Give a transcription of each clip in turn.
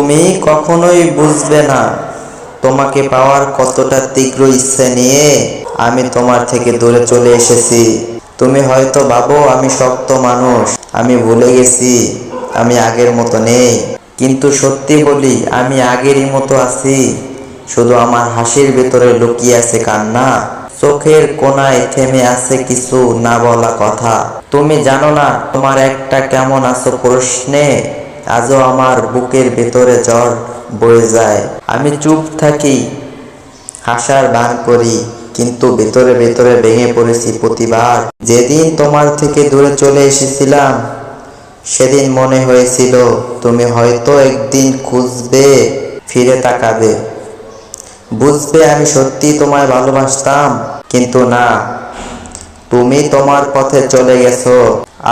তুমি কখনোই বুঝবে না তোমাকে পাওয়ার কতটা তীব্র ইচ্ছে নিয়ে আমি তোমার থেকে দূরে চলে এসেছি। তুমি হয়তো ভাবো আমি শক্ত মানুষ, আমি ভুলে গেছি, আমি আগের মতো নেই। কিন্তু সত্যি বলি, আমি আগেরই মতো আছি। শুধু আমার হাসির ভেতরে লুকিয়ে আছে কান্না। চোখের কোনায় থেমে আছে কিছু না বলা কথা। তুমি জানো না, তোমার একটা কেমন আছো প্রশ্নে? আজও আমার বুকের ভেতরে জ্বর বয়ে যায়। আমি চুপ থাকি, হাসার করি, কিন্তু ভেতরে ভেতরে ভেঙে পড়েছি প্রতিবার। যেদিন তোমার থেকে দূরে চলে এসেছিলাম, সেদিন মনে হয়েছিল তুমি হয়তো একদিন খুঁজবে, ফিরে তাকাবে। বুঝবে আমি সত্যি তোমায় ভালোবাসতাম, কিন্তু না তুমি তোমার পথে চলে গেছো,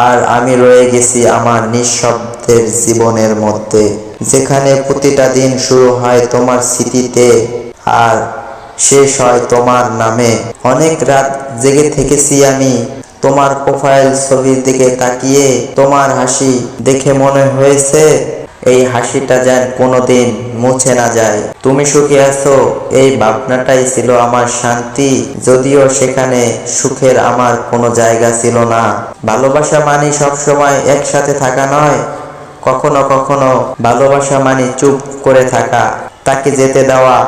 আর আমি রয়ে গেছি আমার নিঃশব্দের জীবনের মধ্যে। যেখানে প্রতিটা দিন শুরু হয় তোমার স্মৃতিতে, আর শেষ হয় তোমার নামে। অনেক রাত জেগে থেকেছি আমি, তোমার প্রোফাইল ছবির দিকে তাকিয়ে, তোমার হাসি দেখে মনে হয়েছে এই হাসিটা যেন কোনোদিন মুছে না যায়। তুমি সুখী আছো? এই ভাবনাটাই ছিল আমার শান্তি, যদিও সেখানে সুখের আমার কোনো জায়গা ছিল না। ভালোবাসা মানি সবসময় একসাথে থাকা নয়, কখনো কখনো ভালোবাসা মানি চুপ করে থাকা, তাকে যেতে দেওয়া।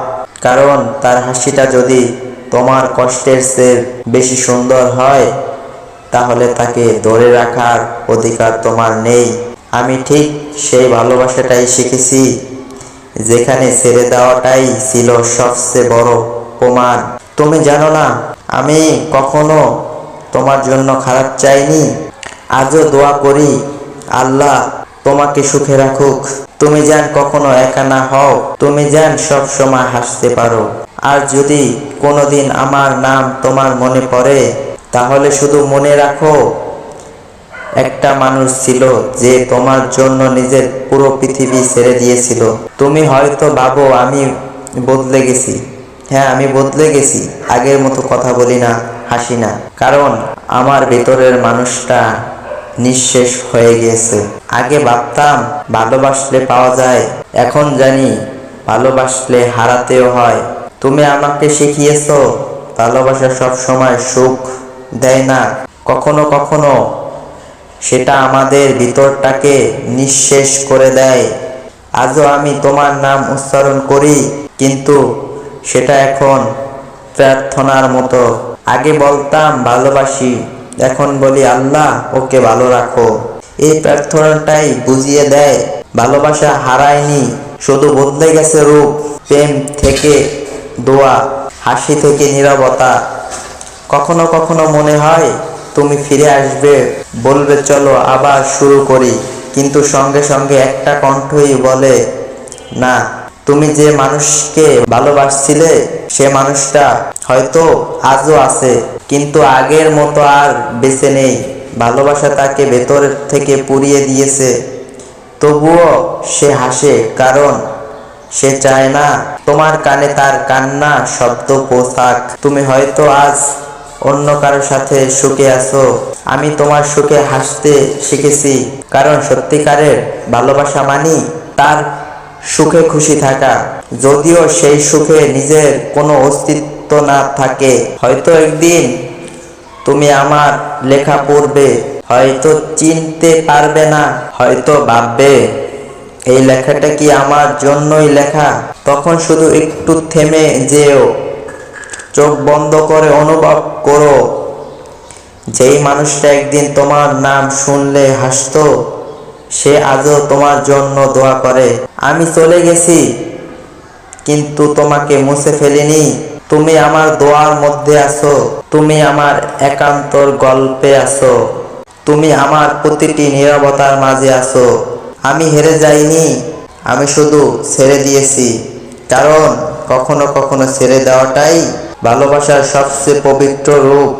কারণ তার হাসিটা যদি তোমার কষ্টের চেয়ে বেশি সুন্দর হয়, তাহলে তাকে ধরে রাখার অধিকার তোমার নেই। আমি ঠিক সেই ভালোবাসাটাই শিখেছি, যেখানে ছেড়ে দেওয়াটাই ছিল সবচেয়ে বড় প্রমাণ। তুমি জানো না, আমি কখনো তোমার জন্য খারাপ চাইনি। আজও দোয়া করি, আল্লাহ তোমাকে সুখে রাখুক। তুমি যেন কখনো একা না হও, তুমি যেন সব সময় হাসতে পারো। আর যদি কোনোদিন আমার নাম তোমার মনে পড়ে, তাহলে শুধু মনে রাখো একটা মানুষ ছিল যে তোমার জন্য নিজের পুরো পৃথিবী ছেড়ে দিয়েছিল। তুমি হয়তো ভাবো, আমি বদলে গেছি। হ্যাঁ আমি বদলে গেছি। আগের মতো কথা বলি না, হাসি না। কারণ আমার ভেতরের মানুষটা নিঃশেষ হয়ে গিয়েছে আগে ভাবতাম, ভালোবাসলে পাওয়া যায়, এখন জানি ভালোবাসলে হারাতেও হয়। তুমি আমাকে শিখিয়েছো, ভালোবাসা সব সময় সুখ দেয় না। কখনো কখনো সেটা আমাদের ভিতরটাকে নিঃশেষ করে দেয়। আজও আমি তোমার নাম উচ্চারণ করি, কিন্তু সেটা এখন প্রার্থনার মতো। আগে বলতাম, ভালোবাসি। এখন বলি, আল্লাহ, ওকে ভালো রাখো। এই প্রার্থনাটাই বুঝিয়ে দেয়, ভালোবাসা হারায়নি, শুধু বদলে গেছে রূপ, প্রেম থেকে দোয়া, হাসি থেকে নীরবতা। কখনো কখনো মনে হয়, তুমি ফিরে আসবে। বলবে, চলো আবার শুরু করি। কিন্তু সঙ্গে সঙ্গে একটা কণ্ঠই বলে, না, তুমি যে মানুষকে ভালোবাসছিলে, সে মানুষটা হয়তো আজও আছে, কিন্তু আগের মতো আর বেঁচে নেই। ভালোবাসা তাকে ভেতর থেকে পুড়িয়ে দিয়েছে। তবুও সে হাসে, কারণ সে চায় না তোমার কানে তার কান্না শব্দ পোশাক তুমি হয়তো আজ অন্য কারোর সাথে সুখে আছো? আমি তোমার সুখে হাসতে শিখেছি। কারণ সত্যিকারের ভালোবাসা মানি তার সুখে খুশি থাকা। যদিও সেই সুখে নিজের কোনো অস্তিত্ব না থাকে। হয়তো একদিন তুমি আমার লেখা পড়বে। হয়তো চিনতে পারবে না, হয়তো ভাববে, এই লেখাটা কি আমার জন্যই লেখা? তখন শুধু একটু থেমে যেও। চোখ বন্ধ করে অনুভব করো। যেই মানুষটা একদিন তোমার নাম শুনলে হাসতো, সে আজও তোমার জন্য দোয়া করে। আমি চলে গেছি, কিন্তু তোমাকে মুছে ফেলিনি। তুমি আমার দোয়ার মধ্যে আছো, তুমি আমার একান্তর গল্পে আছো, তুমি আমার প্রতিটি নীরবতার মাঝে আছো। আমি হেরে যাইনি, আমি শুধু ছেড়ে দিয়েছি, কারণ কখনো কখনো ছেড়ে দেওয়াটাই ভালোবাসার সবচেয়ে পবিত্র রূপ।